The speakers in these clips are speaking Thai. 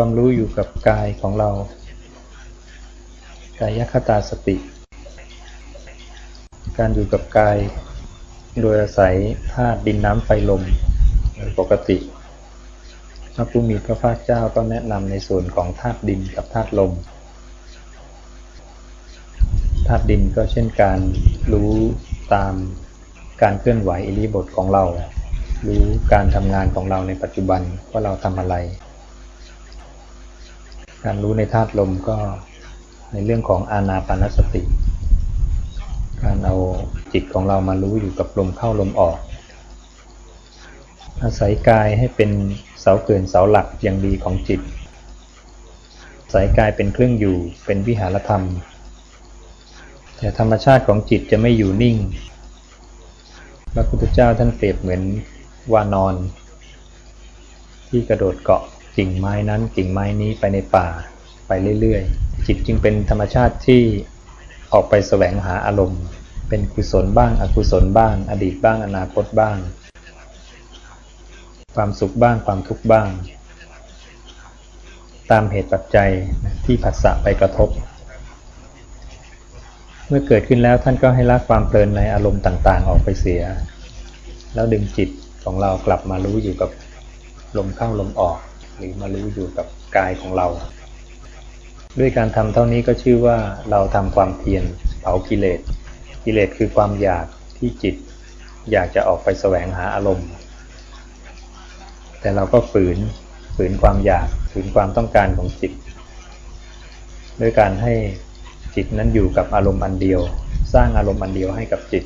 ความรู้อยู่กับกายของเรา กายคตาสติ การอยู่กับกาย โดยอาศัยธาตุดินน้ำไฟลมปกติพระผู้มีพระภาคเจ้าก็แนะนำในส่วนของธาตุดินกับธาตุลมธาตุดินก็เช่นการรู้ตามการเคลื่อนไหวอิริบถของเรา รู้การทำงานของเราในปัจจุบันว่าเราทำอะไร การรู้ในธาตุลมก็ในเรื่องของอานาปานสติ การเอาจิตของเรามารู้อยู่กับลมเข้าลมออก อาศัยกายให้เป็นเสาเกินเสาหลักอย่างดีของจิตอาศัยกายเป็นเครื่องอยู่เป็นวิหารธรรม แต่ธรรมชาติของจิตจะไม่อยู่นิ่ง พระพุทธเจ้าท่านเปรียบเหมือนวานอน ที่กระโดดเกาะ กิ่งไม้นั้นกิ่งไม้นี้ไปในป่าไปเรื่อยๆ จิตจึงเป็นธรรมชาติที่ออกไปแสวงหาอารมณ์ เป็นกุศลบ้าง อกุศลบ้าง อดีตบ้าง อนาคตบ้าง ความสุขบ้างความทุกข์บ้าง ตามเหตุปัจจัยที่ผัสสะไปกระทบ เมื่อเกิดขึ้นแล้วท่านก็ให้ละความเพลินในอารมณ์ต่างๆ ออกไปเสีย แล้วดึงจิตของเรากลับมารู้อยู่กับลมเข้าลมออก หรือมารู้อยู่กับกายของเรา ด้วยการทำเท่านี้ก็ชื่อว่าเราทำความเพียรเผากิเลส กิเลสคือความอยากที่จิต อยากจะออกไปแสวงหาอารมณ์ แต่เราก็ฝืนฝืนความอยากฝืนความต้องการของจิต ด้วยการให้จิตนั้นอยู่กับอารมณ์อันเดียว สร้างอารมณ์อันเดียวให้กับจิต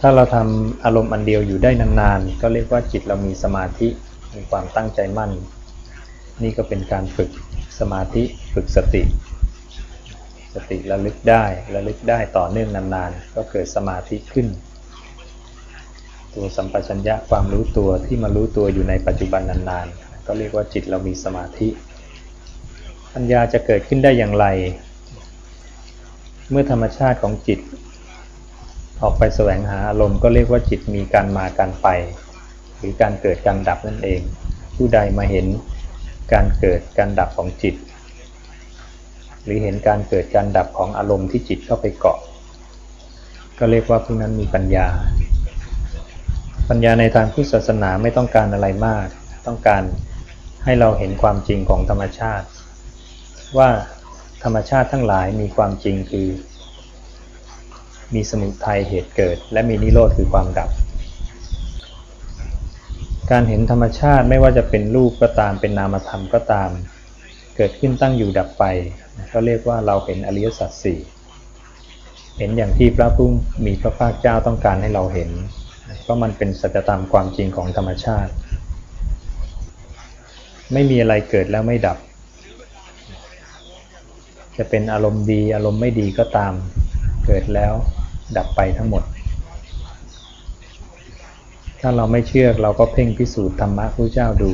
ถ้าเราทำอารมณ์อันเดียวอยู่ได้นานๆ ก็เรียกว่าจิตเรามีสมาธิ มีความตั้งใจมั่น นี่ก็เป็นการฝึกสมาธิฝึกสติ สติระลึกได้ระลึกได้ต่อเนื่องนานๆ ก็เกิดสมาธิขึ้น ตัวสัมปชัญญะความรู้ตัวที่มารู้ตัวอยู่ในปัจจุบันนานๆ ก็เรียกว่าจิตเรามีสมาธิปัญญาจะเกิดขึ้นได้อย่างไร เมื่อธรรมชาติของจิต ออกไปแสวงหาอารมณ์ก็เรียกว่าจิตมีการมาการไป หรือการเกิดการดับนั่นเอง ผู้ใดมาเห็นการเกิดการดับของจิต หรือเห็นการเกิดการดับของอารมณ์ที่จิตเข้าไปเกาะ ก็เรียกว่าผู้นั้นมีปัญญา ปัญญาในทางพุทธศาสนาไม่ต้องการอะไรมาก ต้องการให้เราเห็นความจริงของธรรมชาติ ว่าธรรมชาติทั้งหลายมีความจริงคือ มีสมุทัยเหตุเกิด และมีนิโรธคือความดับ การเห็นธรรมชาติไม่ว่าจะเป็นรูปก็ตามเป็นนามธรรมก็ตาม เกิดขึ้นตั้งอยู่ดับไปก็เรียกว่าเราเห็นอริยสัจสี่เห็นอย่างที่พระผู้มีพระภาคเจ้าต้องการให้เราเห็น เพราะมันเป็นสัจธรรมความจริงของธรรมชาติ ไม่มีอะไรเกิดแล้วไม่ดับ จะเป็นอารมณ์ดีอารมณ์ไม่ดีก็ตาม เกิดแล้วดับไปทั้งหมด ถ้าเราไม่เชื่อเราก็เพ่งพิสูจน์ธรรมะพระเจ้าดู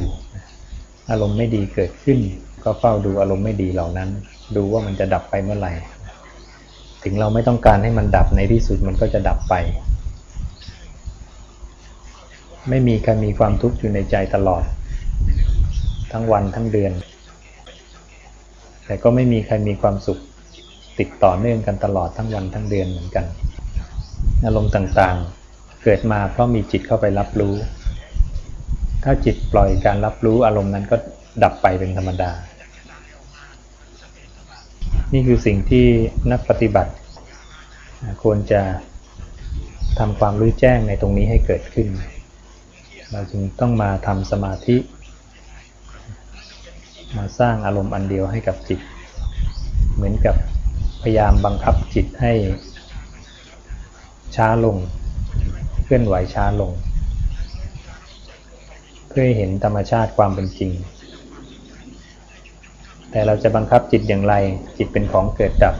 อารมณ์ไม่ดีเกิดขึ้น ก็เฝ้าดูอารมณ์ไม่ดีเหล่านั้น ดูว่ามันจะดับไปเมื่อไหร่ ถึงเราไม่ต้องการให้มันดับในที่สุดมันก็จะดับไป ไม่มีใครมีความทุกข์อยู่ในใจตลอด ทั้งวันทั้งเดือน แต่ก็ไม่มีใครมีความสุขติดต่อเนื่องกันตลอดทั้งวันทั้งเดือนเหมือนกัน อารมณ์ต่างๆ เกิดมาเพราะมีจิตเข้าไปรับรู้ ถ้าจิตปล่อยการรับรู้อารมณ์นั้นก็ดับไปเป็นธรรมดา นี่คือสิ่งที่นักปฏิบัติ ควรจะทำความรู้แจ้งในตรงนี้ให้เกิดขึ้น เราจึงต้องมาทำสมาธิ มาสร้างอารมณ์อันเดียวให้กับจิต เหมือนกับพยายามบังคับจิตให้ช้าลง เคลื่อนไหวช้าลง เพื่อให้เห็นธรรมชาติความเป็นจริง แต่เราจะบังคับจิตอย่างไร จิตเป็นของเกิดดับ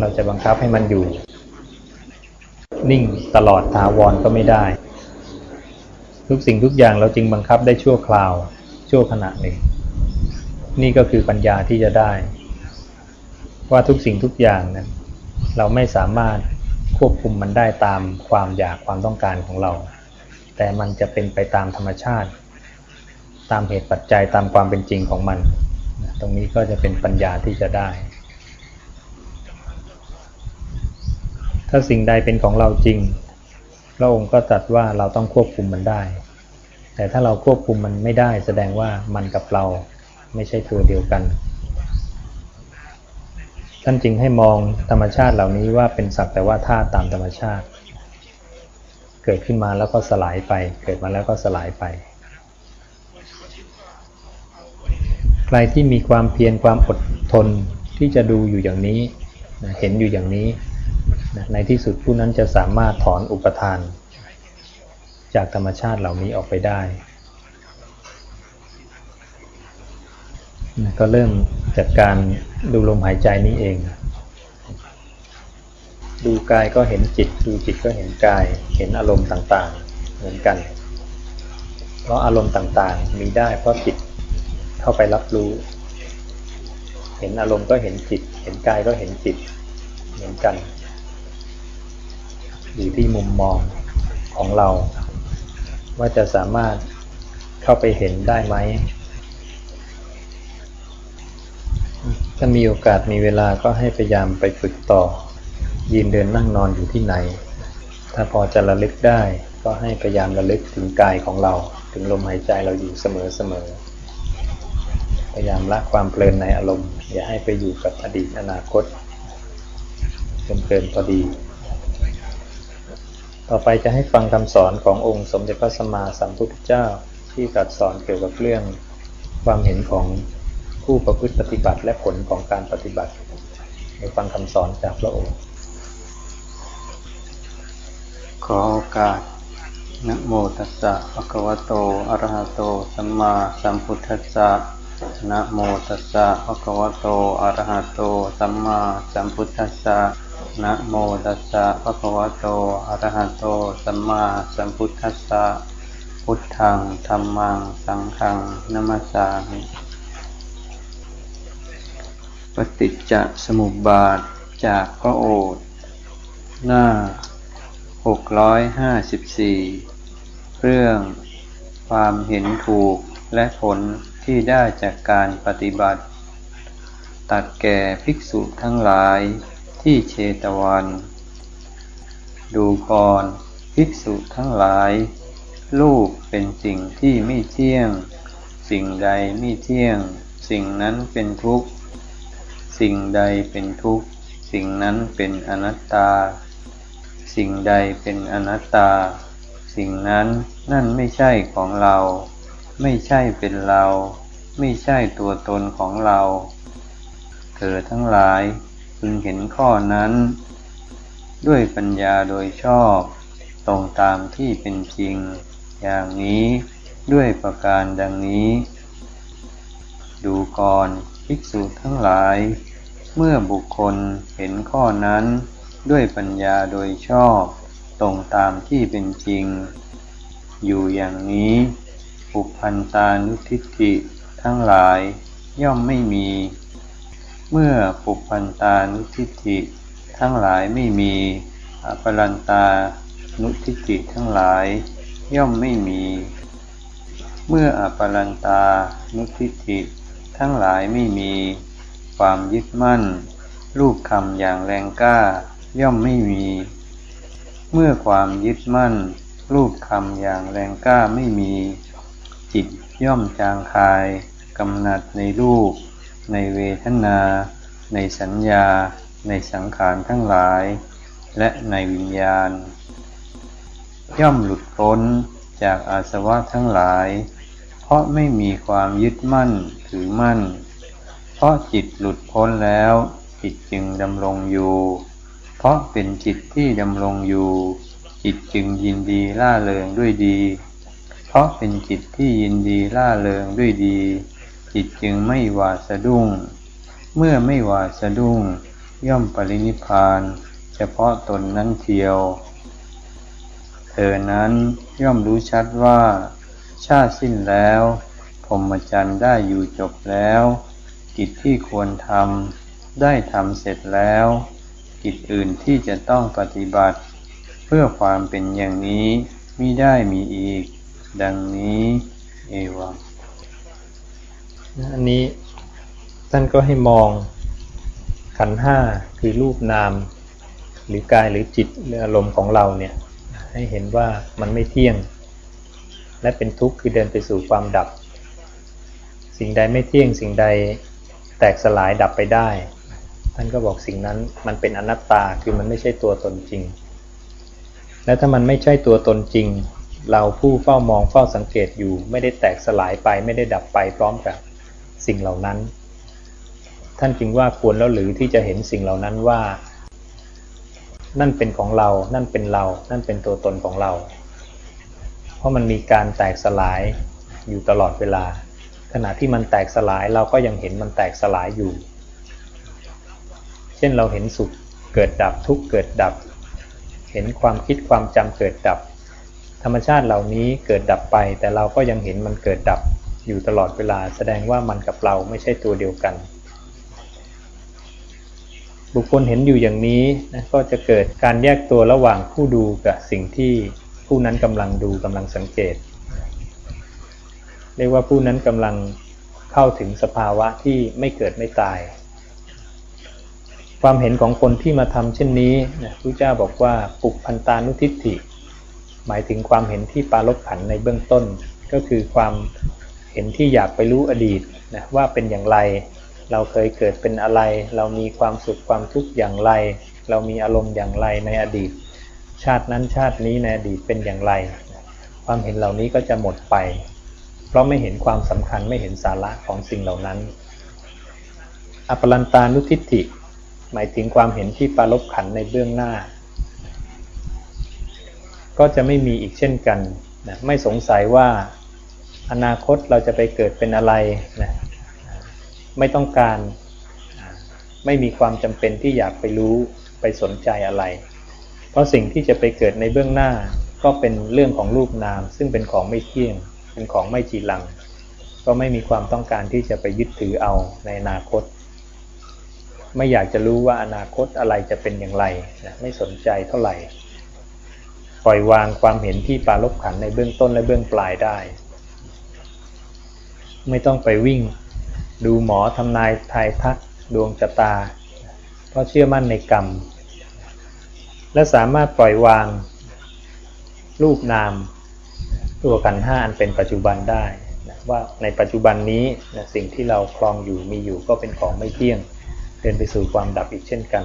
เราจะบังคับให้มันอยู่ นิ่งตลอดถาวรก็ไม่ได้ ทุกสิ่งทุกอย่างเราจึงบังคับได้ชั่วคราว ชั่วขณะหนึ่ง นี่ก็คือปัญญาที่จะได้ ว่าทุกสิ่งทุกอย่างนั้นเราไม่สามารถ ควบคุมมันได้ตามความอยากความต้องการของเรา แต่มันจะเป็นไปตามธรรมชาติ ตามเหตุปัจจัยตามความเป็นจริงของมัน ตรงนี้ก็จะเป็นปัญญาที่จะได้ ถ้าสิ่งใดเป็นของเราจริง พระองค์ก็ตรัสว่าเราต้องควบคุมมันได้ แต่ถ้าเราควบคุมมันไม่ได้ แสดงว่ามันกับเราไม่ใช่ตัวเดียวกัน ท่านจึงให้มองธรรมชาติเหล่านี้ว่าเป็นสักแต่ว่าธาตุตามธรรมชาติ เกิดขึ้นมาแล้วก็สลายไป เกิดมาแล้วก็สลายไป ใครที่มีความเพียรความอดทนที่จะดูอยู่อย่างนี้นะเห็นอยู่อย่างนี้นะในที่สุดผู้นั้นจะสามารถถอนอุปทาน จากธรรมชาติเหล่านี้ออกไปได้นะ ก็เริ่มจากการดูลมหายใจนี้เอง ดูกายก็เห็นจิต ดูจิตก็เห็นกาย เห็นอารมณ์ต่างๆ เหมือนกัน เพราะอารมณ์ต่างๆ มีได้เพราะจิตเข้าไปรับรู้ เห็นอารมณ์ก็เห็นจิต เห็นกายก็เห็นจิต เหมือนกัน อยู่ที่มุมมองของเรา ว่าจะสามารถเข้าไปเห็นได้ไหม ถ้ามีโอกาสมีเวลาก็ให้พยายามไปฝึกต่อ ยืนเดินนั่งนอนอยู่ที่ไหน ถ้าพอจะระลึกได้ ก็ให้พยายามระลึกถึงกายของเรา ถึงลมหายใจเราอยู่เสมอๆพยายามละความเพลินในอารมณ์ อย่าให้ไปอยู่กับอดีตอนาคตจนเกินพอดี ต่อไปจะให้ฟังคำสอนขององค์สมเด็จพระสัมมาสัมพุทธเจ้าที่ตรัสสอนเกี่ยวกับเรื่องความเห็นของ ผู้ประพฤติปฏิบัติและผลของการปฏิบัติไปฟังคำสอนจากพระองค์ ขอโอกาสนะโมตัสสะภะคะวะโต อะระหะโต สัมมาสัมพุทธัสสะนะโมตัสสะภะคะวะโต อะระหะโต สัมมาสัมพุทธัสสะนะโมตัสสะภะคะวะโต อะระหะโต สัมมาสัมพุทธัสสะ พุทธัง ธัมมัง สังฆัง นัมมัสสามิ ฏิจจสมุปบาทจากพระโอษฐ์หน้า 654 เรื่องความเห็นถูกและผลที่ได้จากการปฏิบัติ ตัดแก่ภิกษุทั้งหลายที่เชตวัน ดูก่อนภิกษุทั้งหลายรูปเป็นสิ่งที่ไม่เที่ยง สิ่งใดไม่เที่ยง สิ่งนั้นเป็นทุกข์ สิ่งใดเป็นทุกข์ สิ่งนั้นเป็นอนัตตา สิ่งใดเป็นอนัตตา สิ่งนั้นนั่นไม่ใช่ของเรา ไม่ใช่เป็นเรา ไม่ใช่ตัวตนของเรา เธอทั้งหลายพึงเห็นข้อนั้น ด้วยปัญญาโดยชอบ ตรงตามที่เป็นจริง อย่างนี้ด้วยประการดังนี้ ดูก่อนภิกษุทั้งหลาย เมื่อบุคคลเห็นข้อนั้นด้วยปัญญาโดยชอบตรงตามที่เป็นจริง อยู่อย่างนี้ปุพันตานุทิฏฐิทั้งหลายย่อมไม่มี เมื่อปุพันตานุทิฏฐิทั้งหลายไม่มีอปรันตานุทิฏฐิทั้งหลาย ย่อมไม่มี เมื่ออปรันตานุทิฏฐิทั้งหลายไม่มี ความยึดมั่น รูปคำอย่างแรงกล้า ย่อมไม่มี เมื่อความยึดมั่น รูปคำอย่างแรงกล้าไม่มี จิตย่อมจางคายกำหนัดในรูป ในเวทนา ในสัญญา ในสังขารทั้งหลาย และในวิญญาณ ย่อมหลุดพ้นจากอาสวะทั้งหลาย เพราะไม่มีความยึดมั่นถือมั่น เพราะจิตหลุดพ้นแล้ว จิตจึงดำรงอยู่ เพราะเป็นจิตที่ดำรงอยู่ จิตจึงยินดีล่าเริงด้วยดี เพราะเป็นจิตที่ยินดีล่าเริงด้วยดี จิตจึงไม่หวาดสะดุ้ง เมื่อไม่หวาดสะดุ้ง ย่อมปรินิพพาน เฉพาะตนนั้นเทียว เธอนั้นย่อมรู้ชัดว่า ชาติสิ้นแล้วพรหมจรรย์ได้อยู่จบแล้ว กิจที่ควรทำได้ทำเสร็จแล้ว กิจอื่นที่จะต้องปฏิบัติ เพื่อความเป็นอย่างนี้มิได้มีอีก ดังนี้เอวังอันนี้ท่านก็ให้มองขันห้าคือรูปนาม หรือกายหรือจิตหรืออารมณ์ของเราเนี่ยให้เห็นว่ามันไม่เที่ยง และเป็นทุกข์คือเดินไปสู่ความดับ สิ่งใดไม่เที่ยงสิ่งใด แตกสลายดับไปได้ ท่านก็บอกสิ่งนั้นมันเป็นอนัตตาคือมันไม่ใช่ตัวตนจริง และถ้ามันไม่ใช่ตัวตนจริง เราผู้เฝ้ามองเฝ้าสังเกตอยู่ ไม่ได้แตกสลายไปไม่ได้ดับไปพร้อมกับสิ่งเหล่านั้น ท่านจึงว่าควรแล้วหรือที่จะเห็นสิ่งเหล่านั้นว่า นั่นเป็นของเรา นั่นเป็นเรา นั่นเป็นตัวตนของเรา เพราะมันมีการแตกสลายอยู่ตลอดเวลา ขณะที่มันแตกสลายเราก็ยังเห็นมันแตกสลายอยู่ เช่นเราเห็นสุขเกิดดับทุกข์เกิดดับ เห็นความคิดความจำเกิดดับ ธรรมชาติเหล่านี้เกิดดับไป แต่เราก็ยังเห็นมันเกิดดับอยู่ตลอดเวลาแสดงว่ามันกับเราไม่ใช่ตัวเดียวกัน บุคคลเห็นอยู่อย่างนี้นะก็จะเกิดการแยกตัวระหว่างผู้ดูกับสิ่งที่ผู้นั้นกำลังดูกำลังสังเกต เรียกว่าผู้นั้นกำลังเข้าถึงสภาวะที่ไม่เกิดไม่ตาย ความเห็นของคนที่มาทำเช่นนี้นะพระเจ้าบอกว่าปุกพันตานุทิฏฐิ หมายถึงความเห็นที่ปาลบขันในเบื้องต้น ก็คือความเห็นที่อยากไปรู้อดีตนะว่าเป็นอย่างไร เราเคยเกิดเป็นอะไร เรามีความสุขความทุกข์อย่างไร เรามีอารมณ์อย่างไรในอดีต ชาตินั้นชาตินี้ในอดีตเป็นอย่างไร ความเห็นเหล่านี้ก็จะหมดไป เพราะไม่เห็นความสำคัญไม่เห็นสาระของสิ่งเหล่านั้น อปรันตานุทิฏฐิ หมายถึงความเห็นที่ปรารบขันในเบื้องหน้า ก็จะไม่มีอีกเช่นกันนะไม่สงสัยว่าอนาคตเราจะไปเกิดเป็นอะไรนะไม่ต้องการไม่มีความจำเป็นที่อยากไปรู้ไปสนใจอะไร เพราะสิ่งที่จะไปเกิดในเบื้องหน้าก็เป็นเรื่องของรูปนาม ซึ่งเป็นของไม่เที่ยง เป็นของไม่จีรัง ก็ไม่มีความต้องการที่จะไปยึดถือเอาในอนาคต ไม่อยากจะรู้ว่าอนาคตอะไรจะเป็นอย่างไรนะไม่สนใจเท่าไหร่ ปล่อยวางความเห็นที่ปารบขันในเบื้องต้นและเบื้องปลายได้ ไม่ต้องไปวิ่ง ดูหมอทำนายทายทักดวงชะตา เพราะเชื่อมั่นในกรรม และสามารถปล่อยวางรูปนาม ตัวกันห้าอันเป็นปัจจุบันได้นะว่าในปัจจุบันนี้นะสิ่งที่เราคลองอยู่มีอยู่ก็เป็นของไม่เที่ยงเดินไปสู่ความดับอีกเช่นกัน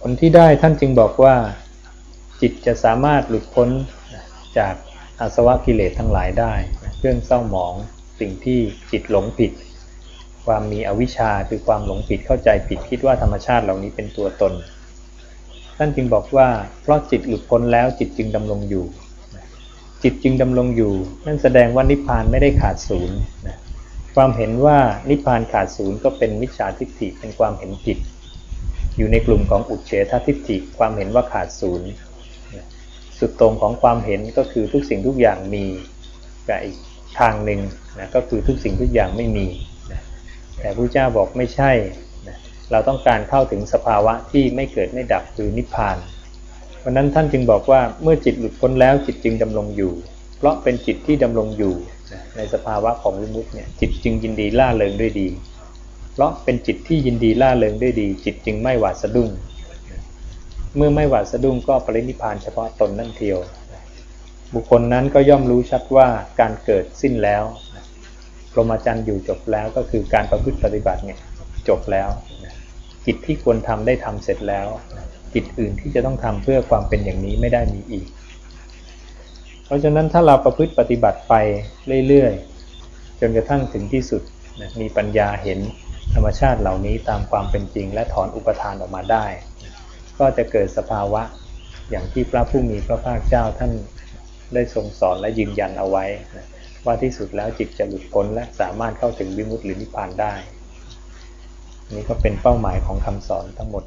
ผลที่ได้ท่านจึงบอกว่า จิตจะสามารถหลุดพ้นจากอาสวะกิเลสทั้งหลายได้เครื่องเศร้าหมองสิ่งที่จิตหลงผิด ความมีอวิชชาคือความหลงผิดเข้าใจผิดคิดว่าธรรมชาติเหล่านี้เป็นตัวตน ท่านจึงบอกว่าเพราะจิตหลุดพ้นแล้วจิตจึงดำรงอยู่ จิตจึงดำรงอยู่ นั่นแสดงว่านิพพานไม่ได้ขาดศูนย์นะความเห็นว่านิพพานขาดศูนย์ก็เป็นมิจฉาทิฏฐิเป็นความเห็นผิด อยู่ในกลุ่มของอุเฉททิฏฐิความเห็นว่าขาดศูนย์สุดตรงของความเห็นก็คือทุกสิ่งทุกอย่างมีกับอีกทางหนึ่งนะก็คือทุกสิ่งทุกอย่างไม่มีนะแต่พระเจ้าบอกไม่ใช่นะเราต้องการเข้าถึงสภาวะที่ไม่เกิดไม่ดับคือนิพพาน เพราะนั้นท่านจึงบอกว่าเมื่อจิตหลุดพ้นแล้วจิตจึงดำรงอยู่ เพราะเป็นจิตที่ดำรงอยู่ในสภาวะของวิมุตติเนี่ยจิตจึงยินดีล่าเริงด้วยดี เพราะเป็นจิตที่ยินดีล่าเริงด้วยดี จิตจึงไม่หวาดสะดุ้ง เมื่อไม่หวาดสะดุ้งก็ปรินิพานเฉพาะตนนั่นเทียว บุคคลนั้นก็ย่อมรู้ชัดว่าการเกิดสิ้นแล้วพรหมจรรย์อยู่จบแล้วก็คือการประพฤติปฏิบัติเนี่ยจบแล้วกิจที่ควรทำได้ทำเสร็จแล้ว กิจอื่นที่จะต้องทำเพื่อความเป็นอย่างนี้ไม่ได้มีอีก เพราะฉะนั้นถ้าเราประพฤติปฏิบัติไปเรื่อยๆ จนกระทั่งถึงที่สุดมีปัญญาเห็นธรรมชาติเหล่านี้ตามความเป็นจริง และถอนอุปทานออกมาได้ ก็จะเกิดสภาวะอย่างที่พระผู้มีพระภาคเจ้าท่านได้ทรงสอนและยืนยันเอาไว้นะว่าที่สุดแล้วจิตจะหลุดพ้นและสามารถเข้าถึงวิมุตติหรือนิพพานได้ นี่ก็เป็นเป้าหมายของคำสอนทั้งหมด